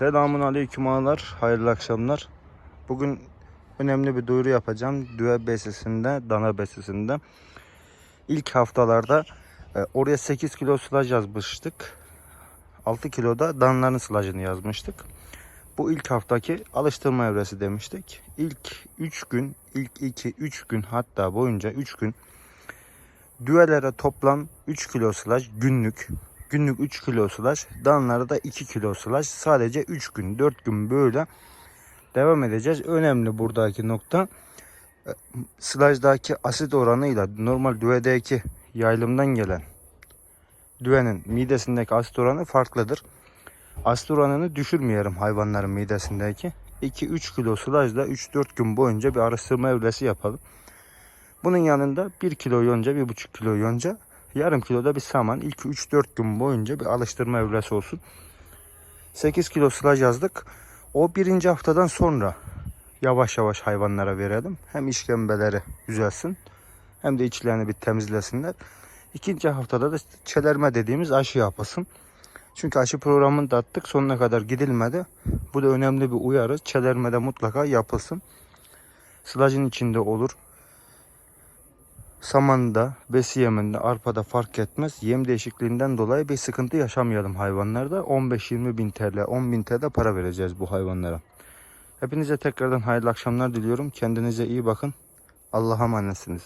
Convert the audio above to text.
Selamun aleyküm ağalar, hayırlı akşamlar. Bugün önemli bir duyuru yapacağım. Düve besisinde, dana besisinde. İlk haftalarda e, oraya 8 kilo sılaj yazmıştık. 6 kilo da danaların sılajını yazmıştık. Bu ilk haftaki alıştırma evresi demiştik. İlk 3 gün, ilk 2-3 gün hatta boyunca 3 gün düvelere toplam 3 kilo sılaj günlük Günlük 3 kilo sılaj. Danlara da 2 kilo sılaj. Sadece 3 gün 4 gün böyle devam edeceğiz. Önemli buradaki nokta e, sılajdaki asit oranıyla normal düvedeki yaylımdan gelen düvenin midesindeki asit oranı farklıdır. Asit oranını düşürmeyelim hayvanların midesindeki. 2-3 kilo sılajla 3-4 gün boyunca bir araştırma evresi yapalım. Bunun yanında 1 kilo yonca, 1,5 kilo yonca Yarım kiloda bir saman ilk 3-4 gün boyunca bir alıştırma evresi olsun. 8 kilo sılaj yazdık. O birinci haftadan sonra yavaş yavaş hayvanlara verelim. Hem işkembeleri düzelsin hem de içlerini bir temizlesinler. İkinci haftada da çelerme dediğimiz aşı yapılsın. Çünkü aşı programını da attık sonuna kadar gidilmedi. Bu da önemli bir uyarı. Çelerme de mutlaka yapılsın. Sılajın içinde olur. Samanda, besi yeminde, arpada fark etmez. Yem değişikliğinden dolayı bir sıkıntı yaşamayalım hayvanlarda. 15-20 bin TL, 10 bin TL para vereceğiz bu hayvanlara. Hepinize tekrardan hayırlı akşamlar diliyorum. Kendinize iyi bakın. Allah'a emanetsiniz.